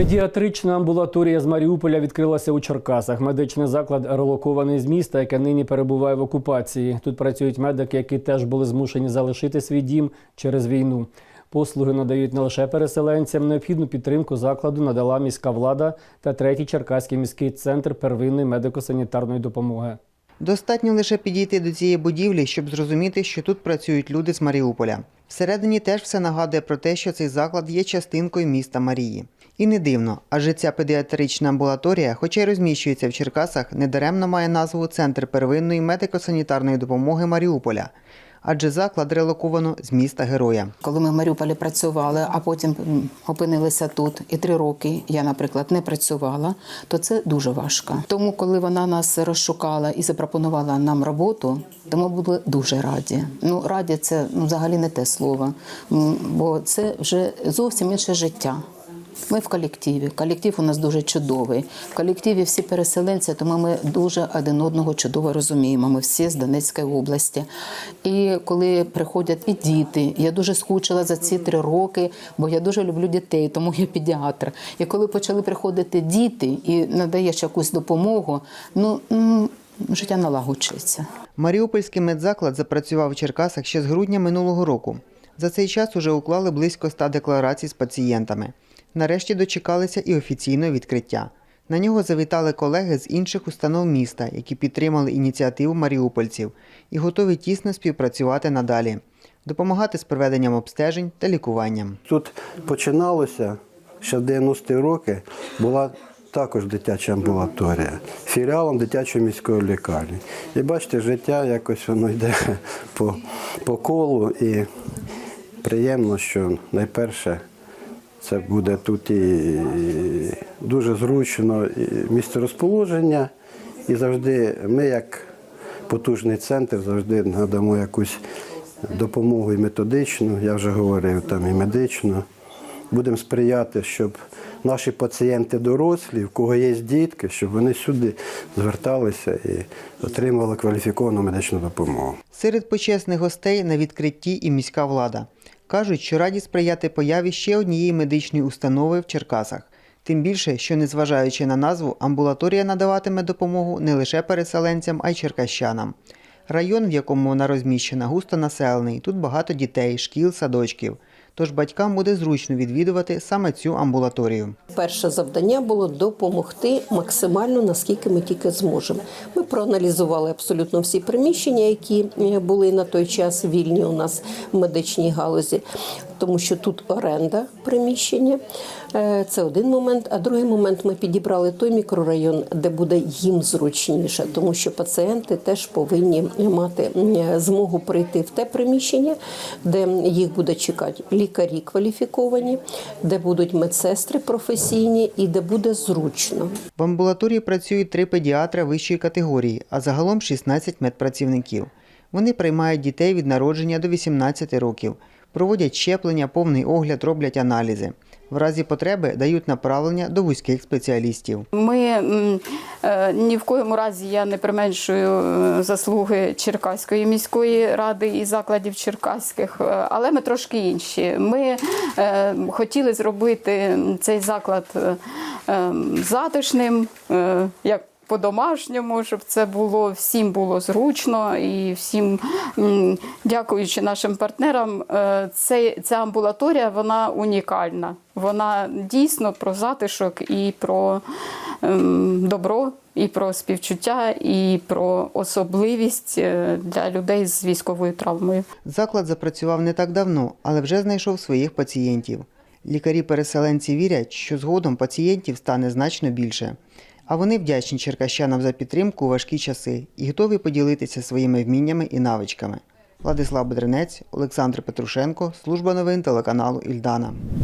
Педіатрична амбулаторія з Маріуполя відкрилася у Черкасах. Медичний заклад релокований з міста, яке нині перебуває в окупації. Тут працюють медики, які теж були змушені залишити свій дім через війну. Послуги надають не лише переселенцям. Необхідну підтримку закладу надала міська влада та третій Черкаський міський центр первинної медико-санітарної допомоги. Достатньо лише підійти до цієї будівлі, щоб зрозуміти, що тут працюють люди з Маріуполя. Всередині теж все нагадує про те, що цей заклад є частинкою міста Марії. І не дивно, адже ця педіатрична амбулаторія, хоча й розміщується в Черкасах, недаремно має назву Центр первинної медико-санітарної допомоги Маріуполя. Адже заклад релоковано з міста Героя. Коли ми в Маріуполі працювали, а потім опинилися тут, і три роки я, наприклад, не працювала, то це дуже важко. Тому, коли вона нас розшукала і запропонувала нам роботу, то ми були дуже раді. Ну, раді це ну, взагалі не те слово, бо це вже зовсім інше життя. Ми в колективі. Колектив у нас дуже чудовий. В колективі всі переселенці, тому ми дуже один одного чудово розуміємо. Ми всі з Донецької області. І коли приходять і діти, я дуже скучила за ці три роки, бо я дуже люблю дітей, тому я педіатр. І коли почали приходити діти і надаєш якусь допомогу, ну життя налагоджується. Маріупольський медзаклад запрацював у Черкасах ще з грудня минулого року. За цей час уже уклали близько ста декларацій з пацієнтами. Нарешті дочекалися і офіційного відкриття. На нього завітали колеги з інших установ міста, які підтримали ініціативу маріупольців і готові тісно співпрацювати надалі, допомагати з проведенням обстежень та лікуванням. Тут починалося ще в 90-ті роки, була також дитяча амбулаторія, філіалом дитячої міської лікарні. І бачите, життя якось воно йде по, по колу. І приємно, що найперше це буде тут і дуже зручно місце розположення. І завжди ми, як потужний центр, завжди надамо якусь допомогу і методичну, я вже говорив, там і медичну. Будемо сприяти, щоб наші пацієнти дорослі, в кого є дітки, щоб вони сюди зверталися і отримували кваліфіковану медичну допомогу. Серед почесних гостей на відкритті і міська влада. Кажуть, що раді сприяти появі ще однієї медичної установи в Черкасах. Тим більше, що незважаючи на назву, амбулаторія надаватиме допомогу не лише переселенцям, а й черкащанам. Район, в якому вона розміщена, густо населений. Тут багато дітей, шкіл, садочків. Тож батькам буде зручно відвідувати саме цю амбулаторію. Перше завдання було допомогти максимально наскільки ми тільки зможемо. Ми проаналізували абсолютно всі приміщення, які були на той час вільні у нас в медичній галузі, тому що тут оренда приміщення. Е, Це один момент. А другий момент ми підібрали той мікрорайон, де буде їм зручніше, тому що пацієнти теж повинні мати е, змогу прийти в те приміщення, де їх буде чекати лікарі кваліфіковані, де будуть медсестри професійні і де буде зручно. В амбулаторії працюють три педіатра вищої категорії, а загалом 16 медпрацівників. Вони приймають дітей від народження до 18 років, проводять щеплення, повний огляд, роблять аналізи. В разі потреби дають направлення до вузьких спеціалістів. Ми е, ні в коєму разі я не применшую е, заслуги Черкаської міської ради і закладів черкаських, е, але ми трошки інші. Ми хотіли зробити цей заклад затишним, як по-домашньому, щоб це було всім було зручно і всім, дякуючи нашим партнерам, е, цей, ця амбулаторія вона унікальна. Вона дійсно про затишок і про ем, добро, і про співчуття, і про особливість е, для людей з військовою травмою. Заклад запрацював не так давно, але вже знайшов своїх пацієнтів. Лікарі-переселенці вірять, що згодом пацієнтів стане значно більше. А вони вдячні черкащанам за підтримку у важкі часи і готові поділитися своїми вміннями і навичками. Владислав Бедренець, Олександр Петрушенко, служба новин телеканалу Ільдана.